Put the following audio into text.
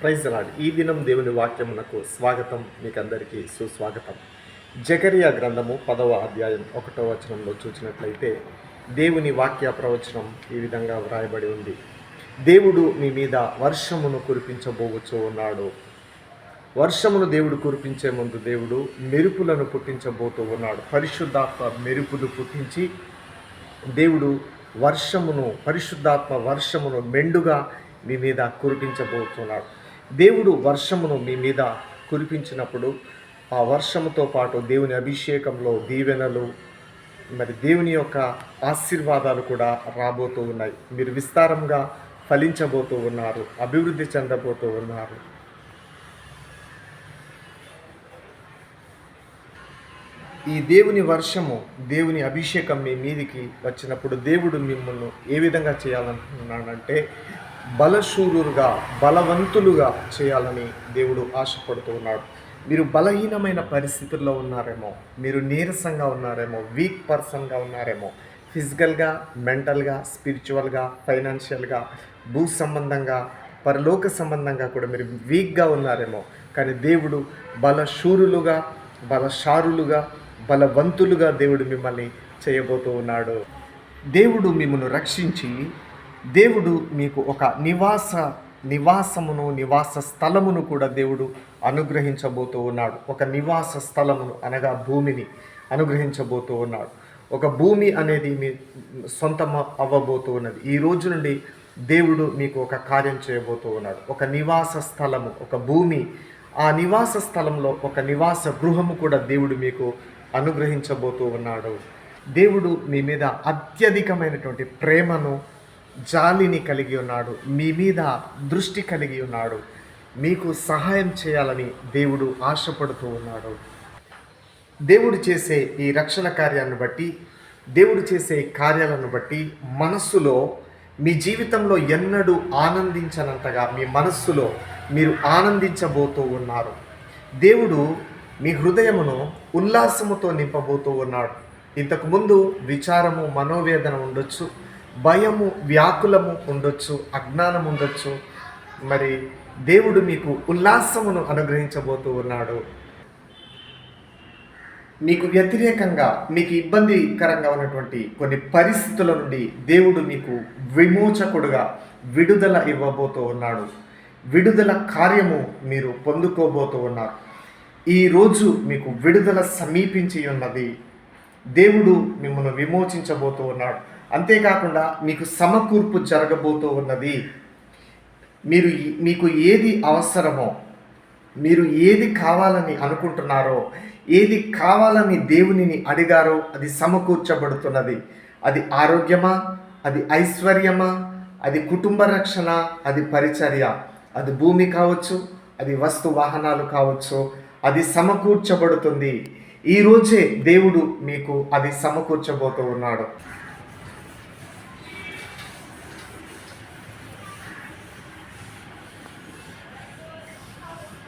Praise lord ఈ దినం దేవుని వాక్యమునకు స్వాగతం. మీకు అందరికీ సుస్వాగతం. జకరియా గ్రంథము పదవ అధ్యాయం ఒకటో వచనంలో చూసినట్లయితే దేవుని వాక్య ప్రవచనం ఈ విధంగా వ్రాయబడి ఉంది. దేవుడు మీ మీద వర్షమును కురిపించబోవచ్చు ఉన్నాడు. వర్షమును దేవుడు కురిపించే ముందు దేవుడు మెరుపులను పుట్టించబోతూ ఉన్నాడు. పరిశుద్ధాత్మ మెరుపులు పుట్టించి దేవుడు వర్షమును పరిశుద్ధాత్మ వర్షమును మెండుగా మీ మీద కురిపించబోతున్నాడు. దేవుడు వర్షమును మీ మీద కురిపించినప్పుడు ఆ వర్షముతో పాటు దేవుని అభిషేకంలో దీవెనలు మరి దేవుని యొక్క ఆశీర్వాదాలు కూడా రాబోతూ ఉన్నాయి. మీరు విస్తారంగా ఫలించబోతూ ఉన్నారు అభివృద్ధి చెందబోతూ ఉన్నారు. ఈ దేవుని వర్షము దేవుని అభిషేకం మీ మీదికి వచ్చినప్పుడు దేవుడు మిమ్మల్ని ఏ విధంగా చేయాలనుకున్నాడంటే బలశూరుగా బలవంతులుగా చేయాలని దేవుడు ఆశపడుతూ ఉన్నాడు. మీరు బలహీనమైన పరిస్థితుల్లో ఉన్నారేమో మీరు నీరసంగా ఉన్నారేమో వీక్ పర్సన్గా ఉన్నారేమో ఫిజికల్గా మెంటల్గా స్పిరిచువల్గా ఫైనాన్షియల్గా భూ సంబంధంగా పరలోక సంబంధంగా కూడా మీరు వీక్గా ఉన్నారేమో కానీ దేవుడు బలశూరులుగా బలశారులుగా బలవంతులుగా దేవుడు మిమ్మల్ని చేయబోతూ ఉన్నాడు. దేవుడు మిమ్మల్ని రక్షించి దేవుడు మీకు ఒక నివాస నివాసమును నివాస స్థలమును కూడా దేవుడు అనుగ్రహించబోతూ ఉన్నాడు. ఒక నివాస స్థలమును అనగా భూమిని అనుగ్రహించబోతూ ఉన్నాడు. ఒక భూమి అనేది మీ సొంతం అవ్వబోతూ ఉన్నది. ఈ రోజు నుండి దేవుడు మీకు ఒక కార్యం చేయబోతూ ఉన్నాడు. ఒక నివాస స్థలము ఒక భూమి ఆ నివాస స్థలంలో ఒక నివాస గృహము కూడా దేవుడు మీకు అనుగ్రహించబోతూ ఉన్నాడు. దేవుడు మీ మీద అత్యధికమైనటువంటి ప్రేమను జాలిని కలిగి ఉన్నాడు మీ మీద దృష్టి కలిగి ఉన్నాడు మీకు సహాయం చేయాలని దేవుడు ఆశపడుతూ ఉన్నాడు. దేవుడు చేసే ఈ రక్షణ కార్యాన్ని బట్టి దేవుడు చేసే కార్యాలను బట్టి మనస్సులో మీ జీవితంలో ఎన్నడూ ఆనందించనంతగా మీ మనస్సులో మీరు ఆనందించబోతూ ఉన్నారు. దేవుడు మీ హృదయమును ఉల్లాసముతో నింపబోతూ ఉన్నాడు. ఇంతకుముందు విచారము మనోవేదన ఉండొచ్చు భయము వ్యాకులము ఉండొచ్చు అజ్ఞానం ఉండొచ్చు. మరి దేవుడు మీకు ఉల్లాసమును అనుగ్రహించబోతూ ఉన్నాడు. మీకు వ్యతిరేకంగా మీకు ఇబ్బందికరంగా ఉన్నటువంటి కొన్ని పరిస్థితుల నుండి దేవుడు మీకు విమోచకుడుగా విడుదల ఇవ్వబోతూ ఉన్నాడు. విడుదల కార్యము మీరు పొందుకోబోతూ ఉన్నారు. ఈరోజు మీకు విడుదల సమీపించి ఉన్నది. దేవుడు మిమ్మల్ని విమోచించబోతూ ఉన్నాడు. అంతేకాకుండా మీకు సమకూర్పు జరగబోతూ ఉన్నది. మీరు మీకు ఏది అవసరమో మీరు ఏది కావాలని అనుకుంటున్నారో ఏది కావాలని దేవునిని అడిగారో అది సమకూర్చబడుతున్నది. అది ఆరోగ్యమా? అది ఐశ్వర్యమా? అది కుటుంబ రక్షణ? అది పరిచర్య. అది భూమి కావచ్చు అది వస్తు వాహనాలు కావచ్చు అది సమకూర్చబడుతుంది. ఈరోజే దేవుడు మీకు అది సమకూర్చబోతూ ఉన్నాడు.